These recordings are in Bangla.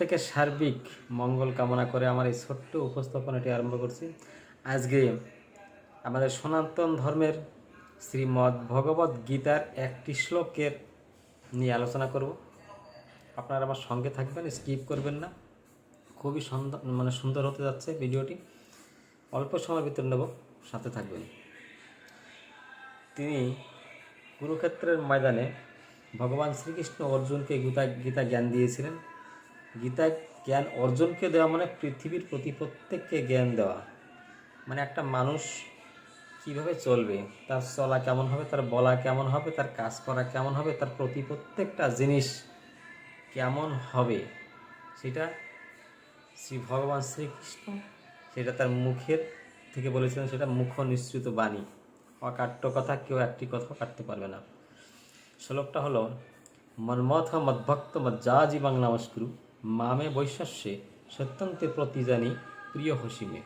প্রত্যেকের সার্বিক মঙ্গল কামনা করে আমার এই ছোট্ট উপস্থাপনাটি আরম্ভ করছি। আজকে আমাদের সনাতন ধর্মের শ্রীমদ্ ভগবত গীতার একটি শ্লোকের নিয়ে আলোচনা করব। আপনারা আমার সঙ্গে থাকবেন, স্কিপ করবেন না। খুবই সুন্দর মানে সুন্দর হতে যাচ্ছে ভিডিওটি। অল্প সময়ের ভিতর নেব, সাথে থাকবেন। তিনি কুরুক্ষেত্রের ময়দানে ভগবান শ্রীকৃষ্ণ অর্জুনকে গীতা গীতা জ্ঞান দিয়েছিলেন। গীতা জ্ঞান অর্জনকে দেওয়া মানে পৃথিবীর প্রতি প্রত্যেককে জ্ঞান দেওয়া। মানে একটা মানুষ কীভাবে চলবে, তার চলা কেমন হবে, তার বলা কেমন হবে, তার কাজ করা কেমন হবে, তার প্রতি প্রত্যেকটা জিনিস কেমন হবে, সেটা শ্রী ভগবান শ্রীকৃষ্ণ, সেটা তার মুখের থেকে বলেছিলেন, সেটা মুখ নিঃসৃত বাণী। অকাট্য কথা, কেউ একটি কথা কাটতে পারবে না। শ্লোকটা হলো, মন্মথ মদ্ভক্ত মজ্জাজি বাং নমস্কুরু মামে বৈশ্বস্যে সত্যন্তে প্রতি জানি প্রিয় হসিমে।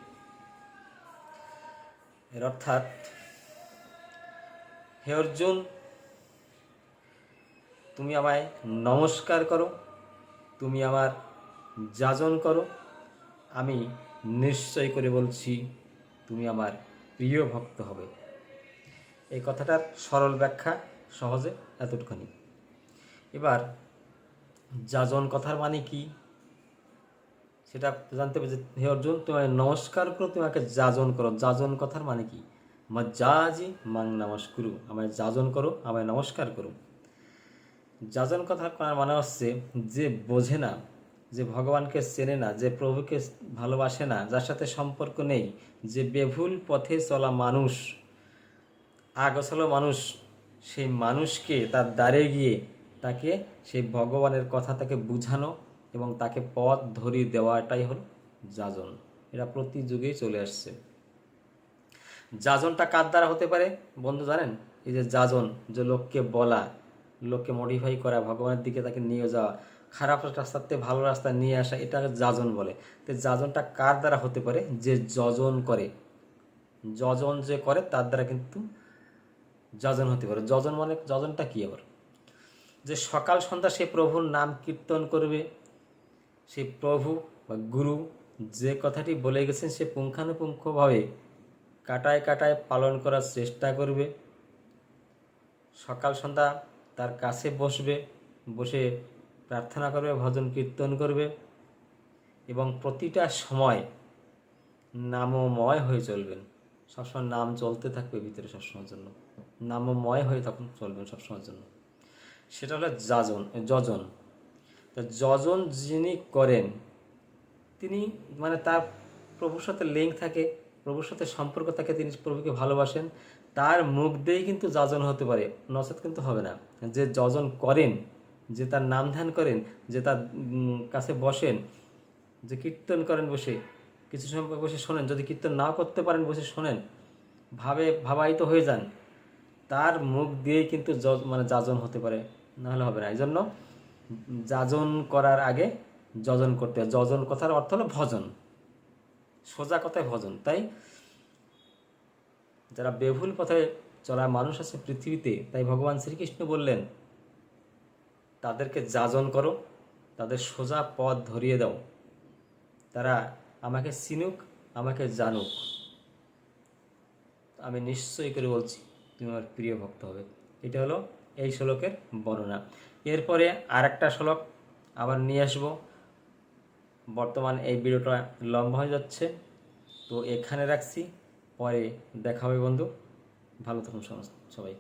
এর অর্থাৎ, হে অর্জুন, তুমি আমায় নমস্কার করো, তুমি আমার যাজন করো। আমি নিশ্চয় করে বলছি, তুমি আমার প্রিয় ভক্ত হবে। এই কথাটার সরল ব্যাখ্যা সহজে এতটুখানি। এবার যাজন কথার মানে কি? সেটা জানতে হবে যে, হে অর্জুন, তোমায় নমস্কার করো তুমি আমাকে যাজন করো। যাজন কথার মানে কি? মা যাজি মাং নমস্কুরু। আমায় যাজন করো, আমায় নমস্কার করো। যাজন কথা মানে হচ্ছে যে বোঝে না, যে ভগবানকে চেনে না, যে প্রভুকে ভালোবাসে না, যার সাথে সম্পর্ক নেই, যে বেভুল পথে চলা মানুষ, আগসল মানুষ, সেই মানুষকে তার দ্বারে গিয়ে তাকে, সেই ভগবানের কথা তাকে বুঝানো এবং তাকে পথ ধরিয়ে দেওয়াটাই হল যাজন। এটা প্রতি যুগেই চলে আসছে। যাজনটা কার দ্বারা হতে পারে? বন্ধু জানেন? এই যে যাজন, যে লোককে বলা, লোককে মডিফাই করা, ভগবানের দিকে তাকে নিয়ে যাওয়া, খারাপ রাস্তাতে ভালো রাস্তা নিয়ে আসা, এটা যাজন বলে। তো যাজনটা কার দ্বারা হতে পারে? যে যজন করে। যজন যে করে, তার দ্বারা কিন্তু যজন হতে পারে। যজন মানে যজনটা কি আবার? যে সকাল সন্ধ্যা সে প্রভুর নাম কীর্তন করবে, সে প্রভু বা গুরু যে কথাটি বলে গেছেন সে পুঙ্খানুপুঙ্খভাবে কাটায় কাটায় পালন করার চেষ্টা করবে। সকাল সন্ধ্যা তার কাছে বসবে, বসে প্রার্থনা করবে, ভজন কীর্তন করবে এবং প্রতিটা সময় নামময় হয়ে চলবেন। সবসময় নাম চলতে থাকবে ভিতরে সবসময়ের জন্য। নামময় হয়ে তখন চলবেন সবসময়ের জন্য। সেটা হলো যাজন যজন। তো যজন যিনি করেন, তিনি মানে তার প্রভুর সাথে লিঙ্ক থাকে, প্রভুর সাথে সম্পর্ক থাকে, তিনি প্রভুকে ভালোবাসেন। তার মুখ দিয়েই কিন্তু যাজন হতে পারে নচেত কিন্তু হবে না। যে যজন করেন, যে তার নাম ধ্যান করেন, যে তার কাছে বসেন, যে কীর্তন করেন বসে, কিছু সময় বসে শোনেন, যদি কীর্তন না করতে পারেন বসে শোনেন, ভাবে, ভাবায়িত হয়ে যান। তার মুখ দিয়েই কিন্তু মানে যাজন হতে পারে। নাহলে হবে না। এই জন্য যাজন করার আগে যজন করতে হয়। যজন কথার অর্থ হলো ভজন। সোজা কথায় ভজন। তাই যারা বেভুল পথে চলা মানুষ আছে পৃথিবীতে, তাই ভগবান শ্রীকৃষ্ণ বললেন, তাদেরকে যাজন করো, তাদের সোজা পথ ধরিয়ে দাও। তারা আমাকে চিনুক, আমাকে জানুক। আমি নিশ্চয়ই করে বলছি। তুমি আমার প্রিয় ভক্ত হবে। এটা হলো এই শ্লোকের বর্ণনা। এরপরে আর একটা শ্লোক আবার নিয়ে আসব। বর্তমান এই ভিডিওটা লম্বা হয়ে যাচ্ছে, তো এখানে রাখছি। পরে দেখা হবে বন্ধু। ভালো থাকুন সমস্ত সবাই।